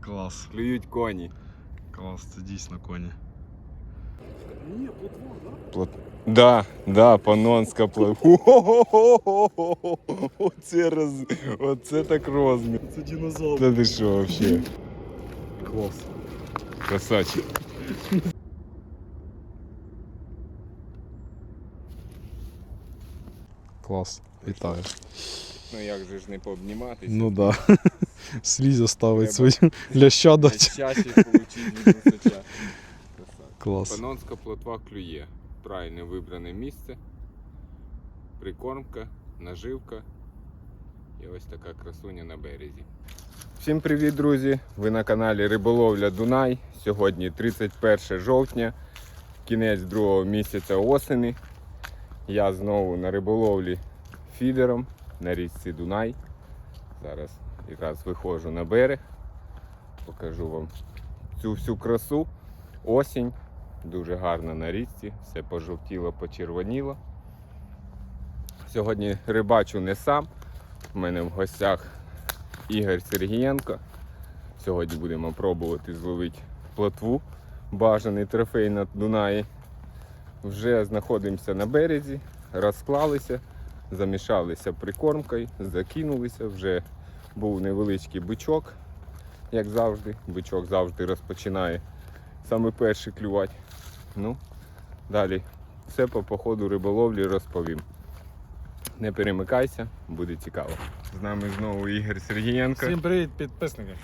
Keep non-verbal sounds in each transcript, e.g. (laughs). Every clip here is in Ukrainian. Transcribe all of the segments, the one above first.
Клас. Клюють коні. Клас, це дійсно коні. Ні, плотва, да? Плот... Да, да, панонська плотва. (laughs) Оце, роз... Оце так розмір. Це динозавр. Та ти що вообще? Клас. Красавчик. Клас. Вітаю. Ну як же ж не пообніматися? Ну да. Слізя ставить Треба. свою (laughs) ляща дать. Получить. Клас. Панонська плотва клює. Правильно вибране місце. Прикормка, наживка. І ось така красуня на березі. Всім привіт, друзі! Ви на каналі Риболовля Дунай. Сьогодні 31 жовтня, кінець другого місяця осені. Я знову на риболовлі фідером на річці Дунай. Зараз якраз виходжу на берег. Покажу вам цю всю красу. Осінь. Дуже гарно на річці, все пожовтіло, почервоніло. Сьогодні рибачу не сам. У мене в гостях Ігор Сергієнко. Сьогодні будемо пробувати зловити плотву, бажаний трофей на Дунаї. Вже знаходимося на березі, розклалися, замішалися прикормкою, закинулися. Вже був невеличкий бичок, як завжди. Бичок завжди розпочинає саме перший клювати. Ну, далі все по походу риболовлі розповім. Не перемикайся, буде цікаво. З нами знову Ігор Сергієнко. Всім привіт, підписники.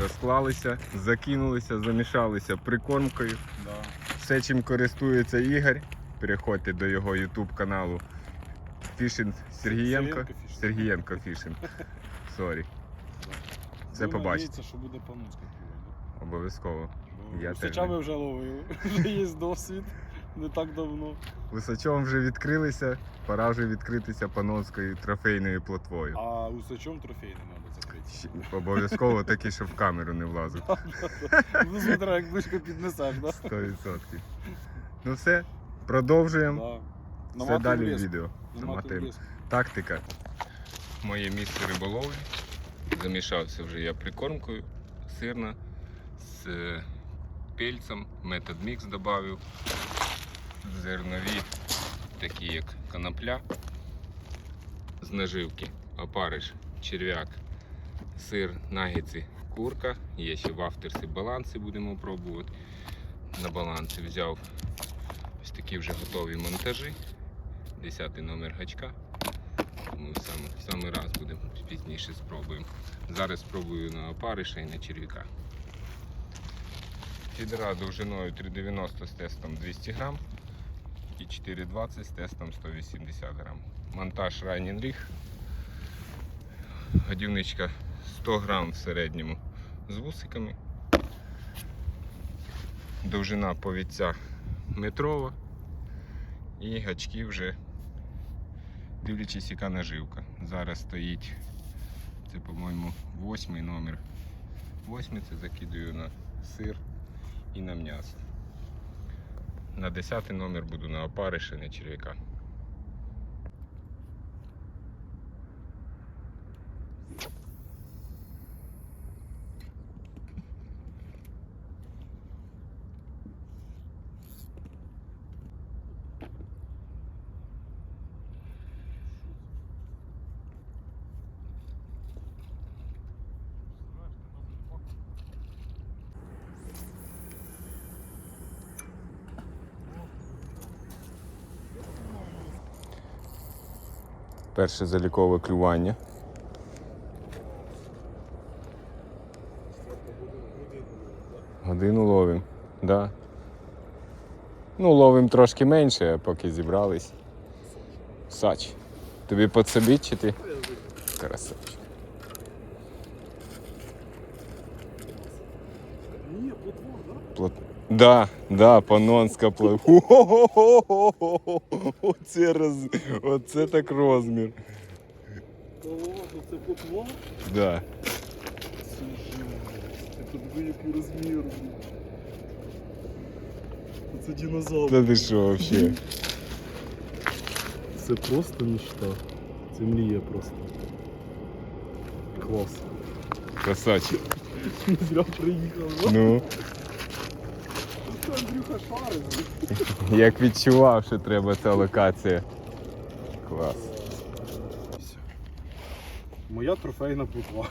Розклалися, закинулися, замішалися прикормкою. Да. Все, чим користується Ігор, переходьте до його YouTube каналу Фішинг Сергієнко. Сергієнко Фішинг. Сорі. Це побачите. що буде пануцька Обов'язково. Я Сичами вже ловили. Вже є досвід. Не так давно. Височом вже відкрилися, пора вже відкритися панонською трофейною плотвою. А усачом трофей не треба закрити. Обов'язково такий, щоб в камеру не влазив. (laughs) Ну, смотри, як близько піднесеш, да? 100%. Ну все, продовжуємо. Все далі відео. Тактика. Моє місце риболовлі. Замішався вже я прикормкою сирна з е, пельцем, метод мікс додав. Зернові, такі як конопля з наживки, опариш, черв'як, сир, нагетси, курка. Є ще вафтерси, баланси будемо пробувати. На баланси взяв ось такі вже готові монтажі. 10 номер гачка. Тому саме, саме раз будемо пізніше спробуємо. Зараз спробую на опариша і на черв'яка. Фідера довжиною 3,90 з тестом 200 грам і 4,20 з тестом 180 грам. Монтаж Райнін Ріг. Годівничка 100 грам в середньому з вусиками. Довжина повідця метрова. І гачки вже дивлячись, яка наживка. Зараз стоїть, це, по-моєму, восьмий номер. Восьмий це закидую на сир і на м'ясо. На десятий номер буду на опариші, на черв'яка. Перше залікове клювання. Годину ловим, да. Ну, ловим трошки менше, поки зібрались. Сач. Тобі підсобіть чи ти? Красавчик. Да, да, панонська плотва. (laughs) Оце, роз... Оце так розмір. Та ладно, це плотва? Да. Це жесть. Це диви, який розмір. блін. Це динозавр. Та ти що вообще? Це просто мечта. Це мрія просто. Клас. Красавчик. (laughs) Не зря приїхав. ну. Як відчував, що треба ця локація. Клас. Моя трофейна плотва.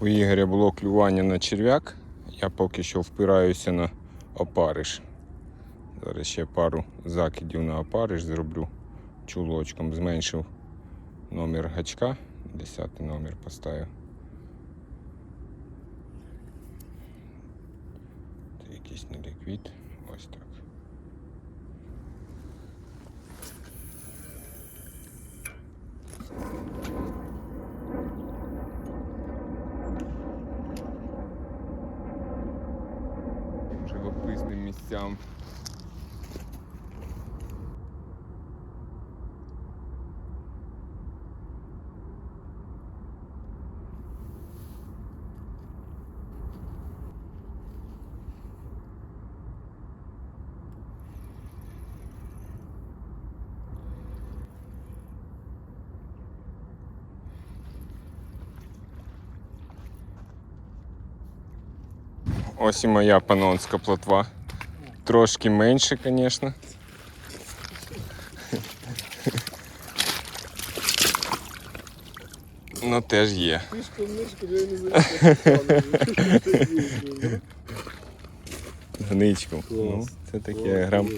У Ігоря було клювання на черв'як. Я поки що впираюся на опариш. Зараз ще пару закидів на опариш зроблю чулочком. Зменшив номер гачка. Десятий номер поставив. Це неліквід. Ось так. живописним місцям. Ось і моя панонська плотва. Трошки менше, звісно. Ну теж є. Гничку. Ну, це таке грам,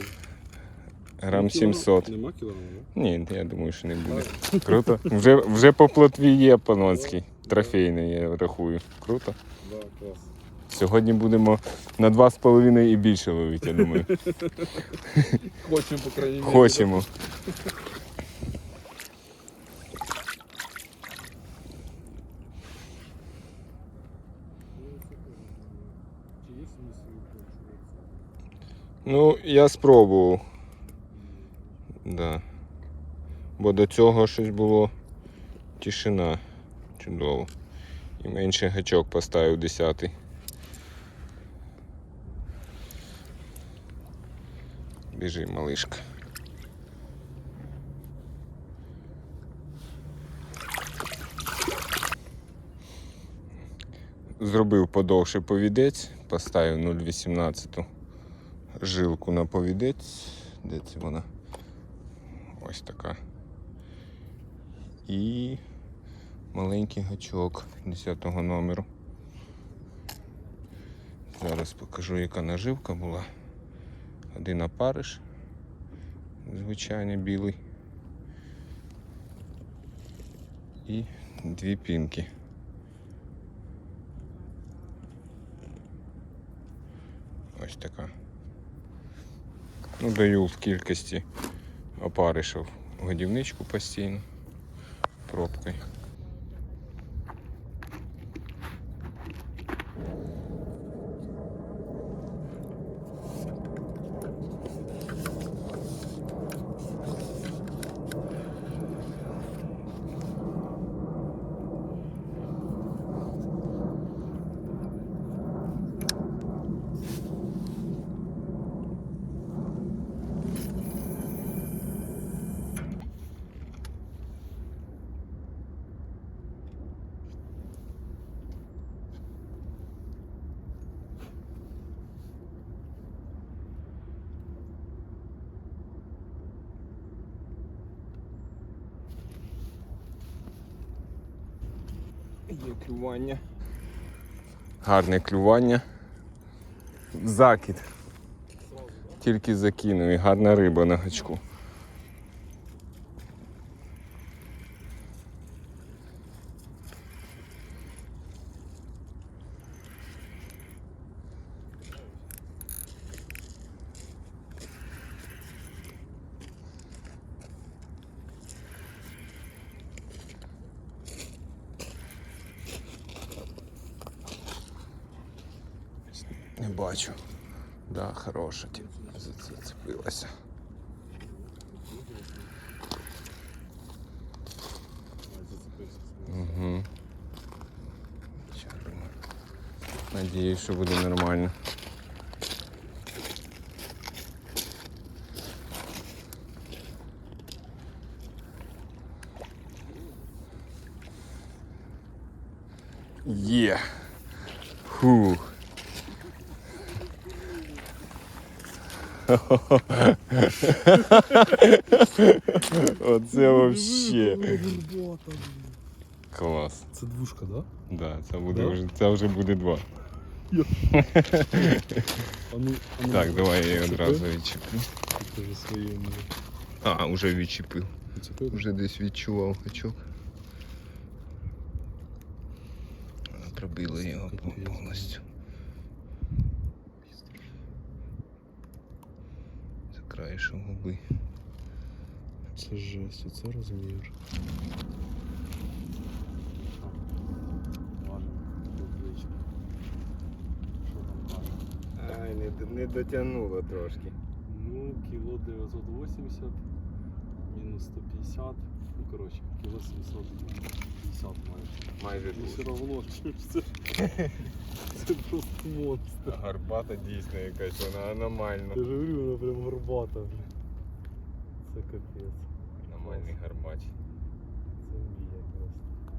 грам 700. Нема кілограма. Ні, я думаю, що не буде. Круто. Вже, вже по плотві є панонський. Трофейний, я рахую. Круто. Да, клас. Сьогодні будемо на 2,5 і більше ловити, я думаю. Хочемо, по крайній мірі. Хочемо. Ну, я спробував. Да. Бо до цього щось було тишина. Чудово. І менше гачок поставив 10. Біжи, малишка. Зробив подовший повідець, поставив 0,18 жилку на повідець. Де це вона? Ось така. І маленький гачок 10 номеру. Зараз покажу, яка наживка була. Один опариш, звичайний білий. І дві пінки. Ось така. Ну, даю в кількості опаришів годівничку постійно пробкою. Є клювання. Гарне клювання. Закид. Тільки закинув і гарна риба на гачку. Не бачу. Хороша ті- зацепилася. Угу. Надіюсь, що буде нормально. Оце вообще. Клас. Це двушка, да? Да, це буде Да? вже це вже буде два. (laughs) А ну, а ну Так, давай я її Відчепи. одразу відчеплю. Покажи своє мені. А, вже відчепив. Відчепив? Вже десь відчував гачок. Пробили його повністю. Це краєшок губи. Це жесть, оце розмір. Ай, не, не дотягнуло трошки. Ну, кіло 980, мінус 150, ну коротше, кіло 750 майже. Майже все равно, це, це просто монстр. Гарбата дійсно якась, вона аномальна. Я ж говорю, вона прям горбата, бля. Це капець. Аномальний гарбач. Це мрія просто.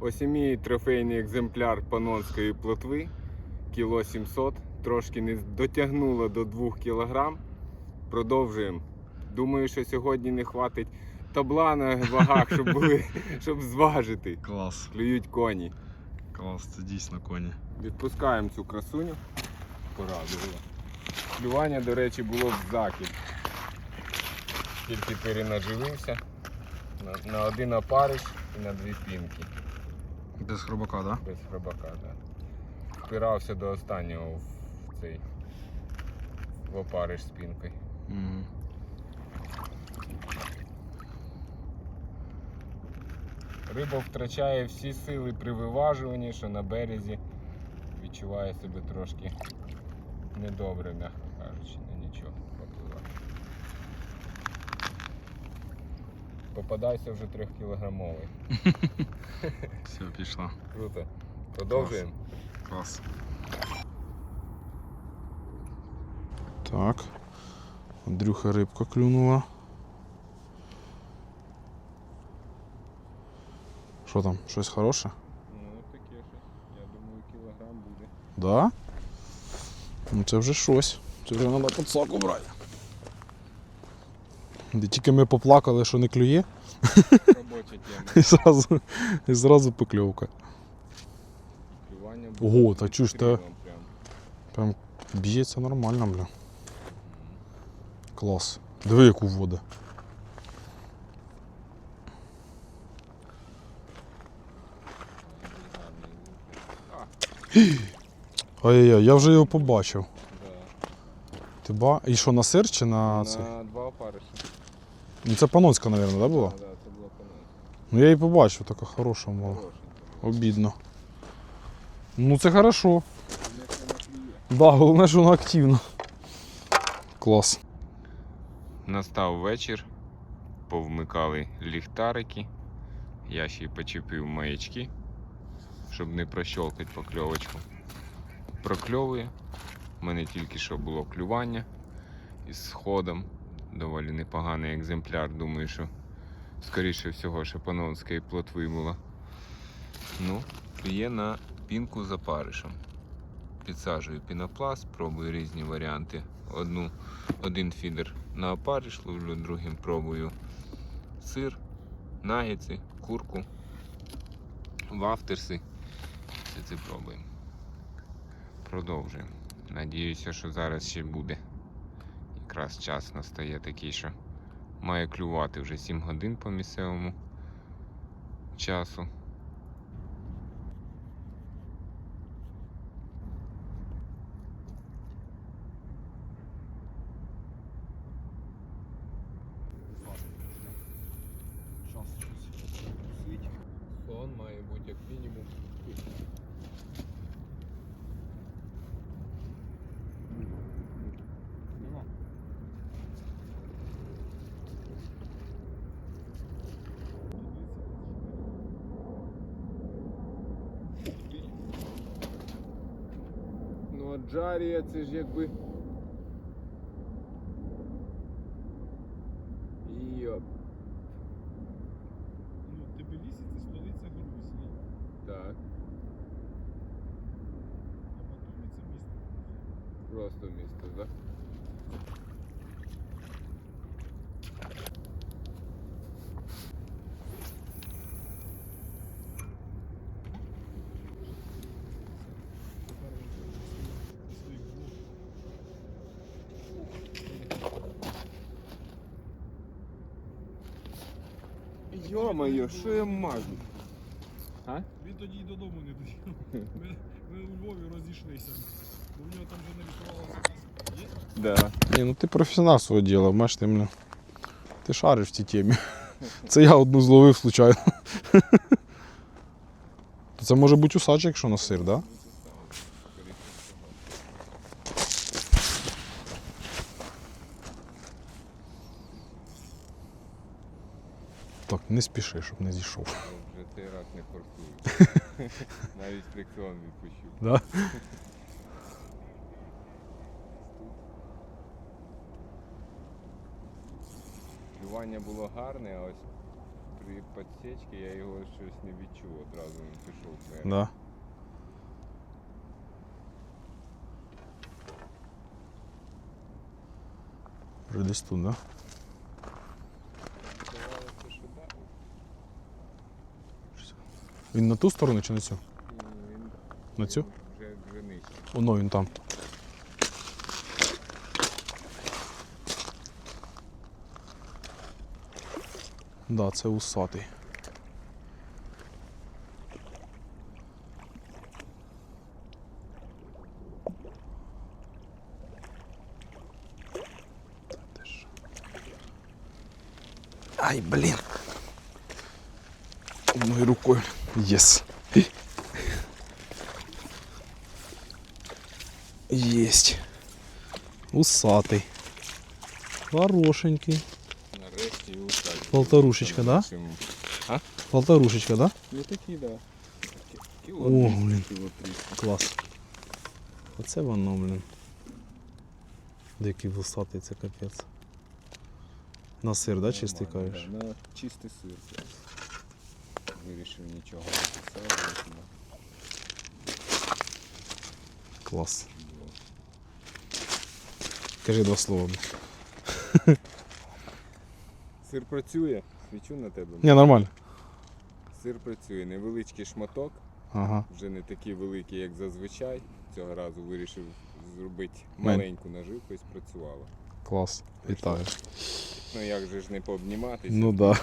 Ось і мій трофейний екземпляр панонської плотви, кіло 700, трошки не дотягнуло до 2 кг. Продовжуємо. Думаю, що сьогодні не хватить табла на вагах, щоб, були, щоб зважити. Клас, Клюють коні. клас, це дійсно коні. Відпускаємо цю красуню. Порадувала. Клювання, до речі, було в закид. Тільки перенаживився на, на один опариш і на дві пінки. Без хробака, да? Без хробака, да. Впирався до останнього в цей в опариш з пінкою. Угу. Риба втрачає всі сили при виважуванні, що на березі відчуває себе трошки недобре, м'яко кажучи, на нічого попливати. Попадайся вже трьохкілограмовий. (laughs) Все, пішла. Круто. Продовжуємо. Клас. Так. Андрюха рибка клюнула. Що там, щось хороше? Ну таке щось. Я думаю, кілограм буде. Да? Ну це вже щось. Це вже треба подсаку брати. Де тільки ми поплакали, що не клює, Робоча тема. і зразу, і зразу покльовка. Клювання Ого, буде та чуєш, та- відкривом прям. Прям б'ється нормально, бля. Клас. Диви, яку воду. (gasps) Ай-яй-яй, я вже його побачив. Да. Ти ба. І що, на сир чи на це? На два опариші. Ну це панонська, мабуть, да, була? Да, да, це було понятно. Ну я її побачив, така хороша. Хороший. Обідно. Ну це хорошо. Да, головне, що вона активна. Клас. Настав вечір, повмикали ліхтарики. Я ще й почепив маячки, щоб не прощолкати покльовочку. Прокльовує. У мене тільки що було клювання із сходом. Доволі непоганий екземпляр. Думаю, що скоріше всього шапановської плотви було. Ну, клює на пінку за паришем. Підсаджую пінопласт, пробую різні варіанти. Одну один фідер на опариш, ловлю другим пробую сир, нагетси, курку, вафтерси. Це пробуємо. Продовжуємо. Надіюся, що зараз ще буде. Якраз час настає такий, що має клювати вже 7 годин по місцевому часу. Сон має бути як мінімум. Ну а Джарія це ж якби. Йоп. Ну, Тбілісі це столиця Грузії. Так. Просто місто, так? Йо-моє, що я мажу? Він тоді й додому не доїхав. Ми, ми у Львові розійшлися. Бо в нього там вже нарисувалося. Є? Да. Ні, ну ти професіонал свого діла, бачиш, ти, блін, ти шариш в цій темі. Це я одну зловив случайно. Це може бути усач, якщо на сир, так? Да? Так, не спіши, щоб не зійшов. Вже цей раз не форсую. (laughs) Навіть фрикціон відпущу. Да? Клювання було гарне, а ось при підсічці я його щось не відчув, одразу він пішов вверх. Да. Вже десь тут, да? Здавалося, що да. Він на ту сторону чи на цю? Ну, На цю? Воно він там. Да, це усатий. Ай, блін. Одною рукою. Єс. Есть. Усатый. Хорошенький. Нарешті. Полторушечка, да? Полторушечка, да? Ну такі, да. О, 200, блін. кіло 300. Клас. Оце воно, блін. Дикий вусатий, це капець. На сир, да, чистий кажеш? На чистий сир. Вирішив нічого не писати. Клас. Кажи два слова. Сир працює, свічу на тебе. Ні, нормально. Сир працює, невеличкий шматок, Ага. вже не такий великий, як зазвичай. Цього разу вирішив зробити Мен. маленьку наживку і спрацювало. Клас. Вітаю. Ну як же ж не пообніматися. Ну да.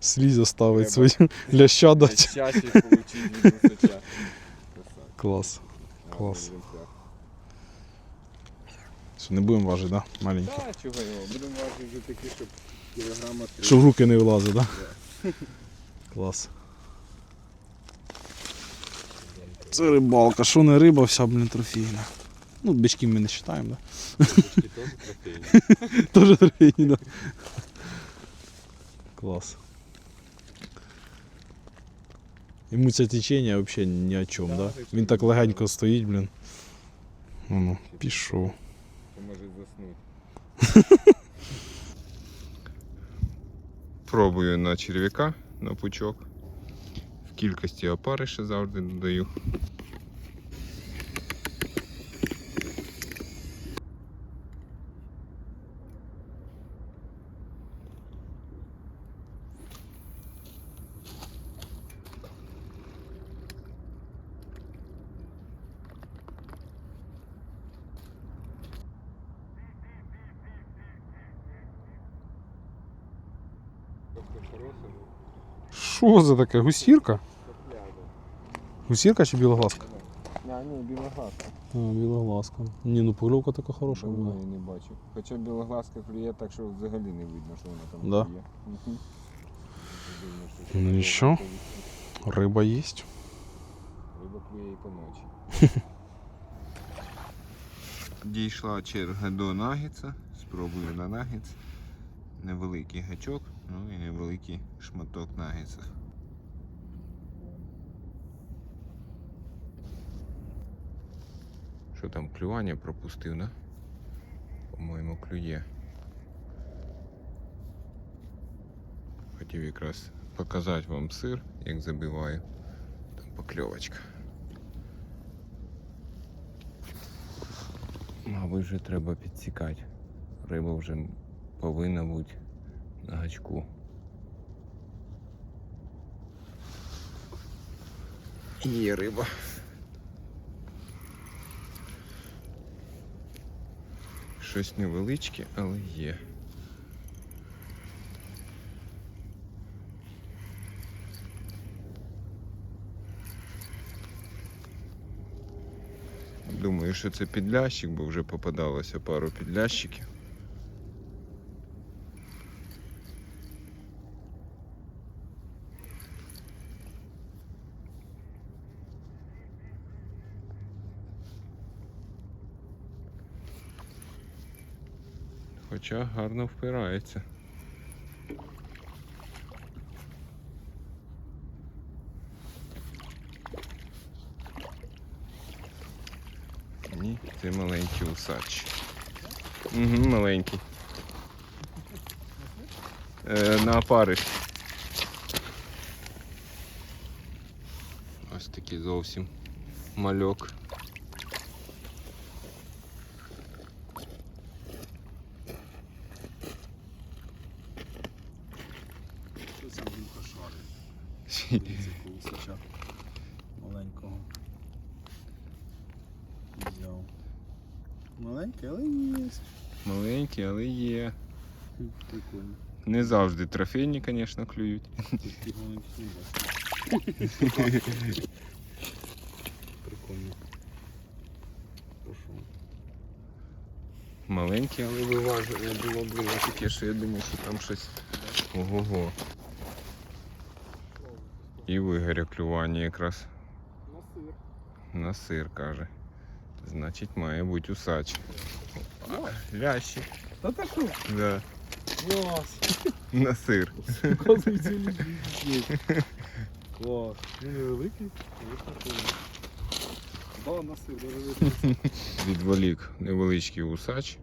Слізь оставить Треба. свою ляща від височа. Клас. Клас. Що, не будемо важити, да? Маленький. Та, чого його, будемо важити вже такі, щоб кілограма три. Що в руки не влазить, да? Клас. Це рибалка, що не риба, вся, блін, трофейна. Ну, бички ми не вважаємо, да? Теж трофейні. (laughs) Тоже трофейні, да. Клас. Йому це течення взагалі ні о чому, да? Він так легенько стоїть, блін. Ну, пішов. Може (laughs) заснути. Пробую на черв'яка, на пучок. В кількості опариша завжди додаю. Що за таке? Гусірка? Гусірка чи білоглазка? А, ні, білоглазка. А, білоглазка. Ні, ну покльовка така хороша була. я не бачу. Хоча білоглазка клює, так що взагалі не видно, що вона там Да? клює. Мгм. Ну що? Риба є. Риба клює і по ночі. (laughs) Дійшла черга до нагетса. Спробую на нагетс. Невеликий гачок, ну і невеликий шматок нагетса. Що там клювання пропустив, да? По-моєму, клює. Хотів якраз показати вам сир, як забиваю. Там покльовочка. Мабуть, вже треба підсікати. Риба вже повинна бути на гачку. Є риба. Щось невеличке, але є. Думаю, що це підлящик, бо вже попадалося пару підлящиків. Хоча гарно впирається. Ні, це маленький усач. Угу, маленький. Е, на опариш. Ось такий зовсім мальок. Що це він кошарить? Дивіться, кусача маленького. Взяв. Маленький, але є. Маленький, але є. Прикольно. Не завжди трофейні, звісно, клюють. Прикольно. Пошов. Маленькі, але виваження було було таке, що я думав, що там щось ого-го. І вигоря клювання якраз На сир. на сир, каже. Значить, має бути усач. Лящик. Та так що? Да. Клас. На сир. Оказується, є. Клас. Він невеликий, прикольний. Да, на сир. Відволік невеличкий усач.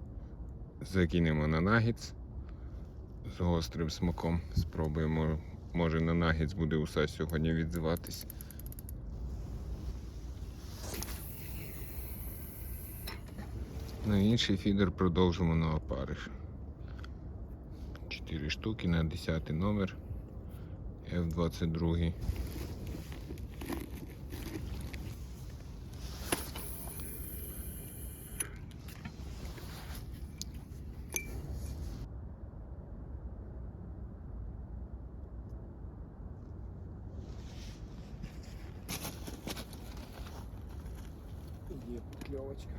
Закинемо на нагіц з гострим смаком. Спробуємо. Може на нагіц буде усач сьогодні відзиватись. На інший фідер продовжимо на опариш. 4 штуки на 10 номер F22. Є покльовочка.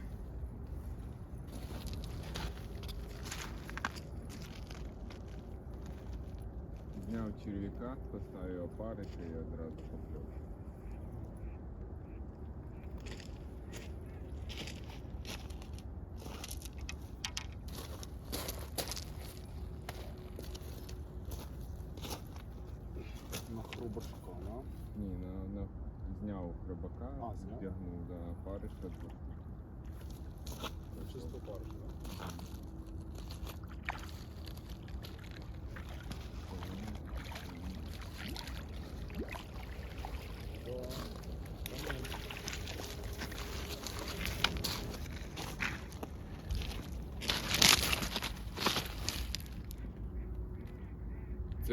Зняв черв'яка, поставив опарити і одразу поплив. На хрубашка, да? Ні, на, на, зняв хробака, А, зняв? вдягнув да, опариша. Це чисто парш, да?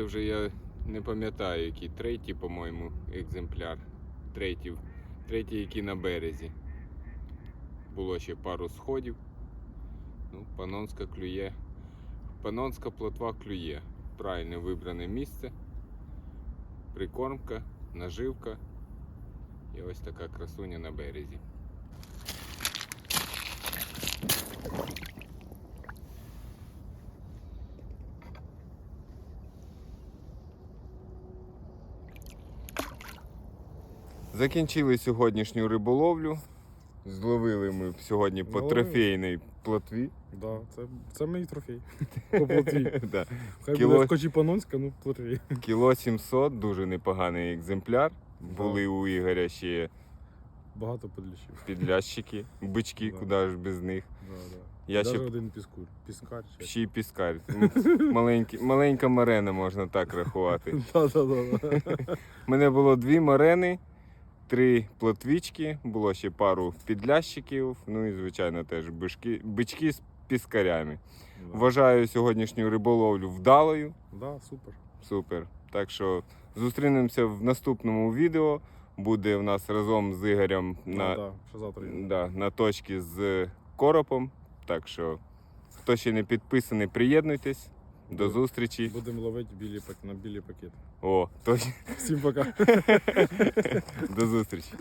Це вже я не пам'ятаю, який третій, по-моєму, екземпляр. Третій, третій, який на березі. Було ще пару сходів. Ну, панонська клює. Панонська плотва клює. Правильно вибране місце. Прикормка, наживка. І ось така красуня на березі. Закінчили сьогоднішню риболовлю. Зловили ми сьогодні по Зловили. трофейній плотві. Да, це, це мій трофей. (laughs) По плотві. (laughs) Да. Хай Кіло- буде в Кочі Панонська, ну плотві. (laughs) Кіло 700, дуже непоганий екземпляр. Були у Ігоря ще Багато подліщів. підлящики, бички, Да. куди ж без них. Да, да. Я Даже ще один піскур. Піскар. ще. ще й піскар. М, Маленький, маленька марена можна так рахувати. Да, да, да, да. У мене було дві марени, три плотвічки, було ще пару підлящиків, ну і, звичайно, теж бички, бички з піскарями. Да. Вважаю сьогоднішню риболовлю вдалою. Да, супер. Супер. Так що зустрінемося в наступному відео. Буде в нас разом з Ігорем На... на, Да, що завтра да, на точці з коропом. Так що, хто ще не підписаний, приєднуйтесь. До зустрічі. Будемо ловити білі пак... на білі пакети. О, точно. Всім пока. До зустрічі.